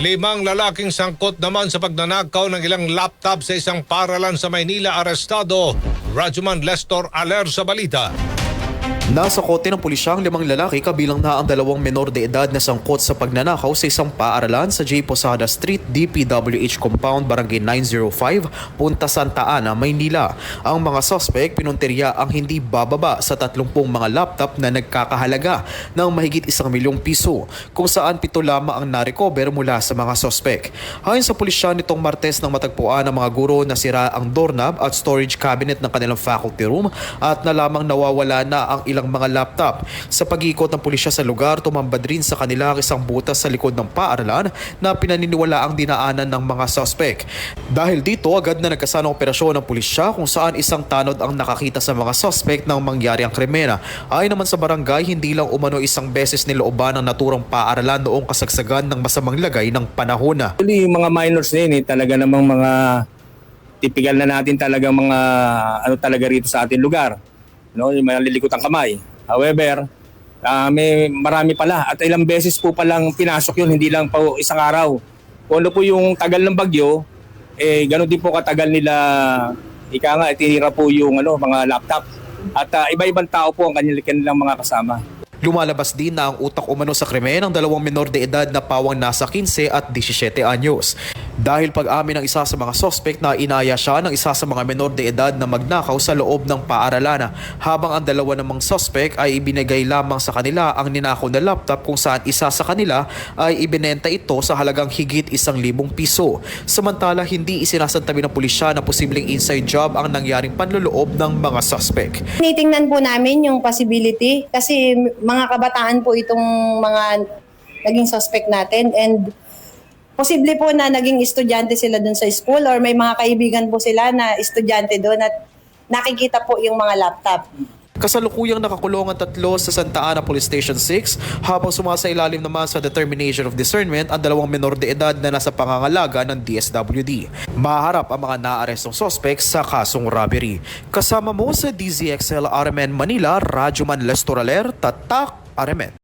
Limang lalaking sangkot naman sa pagnanakaw ng ilang laptop sa isang paralan sa Maynila arestado. Rajuman Lestor Aler sa balita. Nasa kote ng pulisyang limang lalaki kabilang na ang dalawang menor de edad na sangkot sa pagnanakaw sa isang paaralan sa J. Posada Street, DPWH Compound, Barangay 905, Punta Santa Ana, Maynila. Ang mga sospek pinuntirya ang hindi bababa sa 30 mga laptop na nagkakahalaga ng mahigit isang milyong piso, kung saan pito lamang ang narecover mula sa mga sospek. Ayon sa pulisya nitong Martes nang matagpuan ng mga guro na sira ang doorknob at storage cabinet ng kanilang faculty room at na lamang nawawala na ang ilang mga laptop. Sa pag-ikot ng pulisya sa lugar, tumambad rin sa kanila ang isang butas sa likod ng paaralan na pinaniniwala ang dinaanan ng mga suspect. Dahil dito, agad na nagkasanang operasyon ng pulisya kung saan isang tanod ang nakakita sa mga suspect nang mangyari ang krimena. Ayon naman sa barangay, hindi lang umano isang beses nilooban ang naturang paaralan noong kasagsagan ng masamang lagay ng panahon. Actually, yung mga minors na yun, eh, talaga namang mga typical na natin talaga mga ano talaga rito sa ating lugar. No, yung mga lilikot ang kamay. However, ah, may marami pala at ilang beses po palang pinasok yun, hindi lang po isang araw. Kung ano po yung tagal ng bagyo, eh ganoon din po katagal nila ika nga itinira po yung ano mga laptop. At ah, iba-ibang tao po ang kanilang, kanilang mga kasama. Lumalabas din na ang utak umano sa krimen ng dalawang menor de edad na pawang nasa 15 at 17 anyos. Dahil pag-amin ng isa sa mga sospek na inaya siya ng isa sa mga menor de edad na magnakaw sa loob ng paaralan habang ang dalawa namang sospek ay ibinigay lamang sa kanila ang ninakaw na laptop kung saan isa sa kanila ay ibinenta ito sa halagang higit isang libong piso. Samantala hindi isinasantabi ng pulisya na posibleng inside job ang nangyaring panloloob ng mga sospek. Tinitingnan po namin yung possibility kasi mga kabataan po itong mga naging suspect natin and posible po na naging estudyante sila dun sa school or may mga kaibigan po sila na estudyante doon at nakikita po yung mga laptop. Kasalukuyang nakakulong ang tatlo sa Santa Ana Police Station 6 habang sumasailalim naman sa determination of discernment ang dalawang menor de edad na nasa pangangalaga ng DSWD. Maharap ang mga naarestong sospek sa kasong robbery. Kasama mo sa DZXL Armen Manila, Rajuman Lestoraler, Tatak Armen.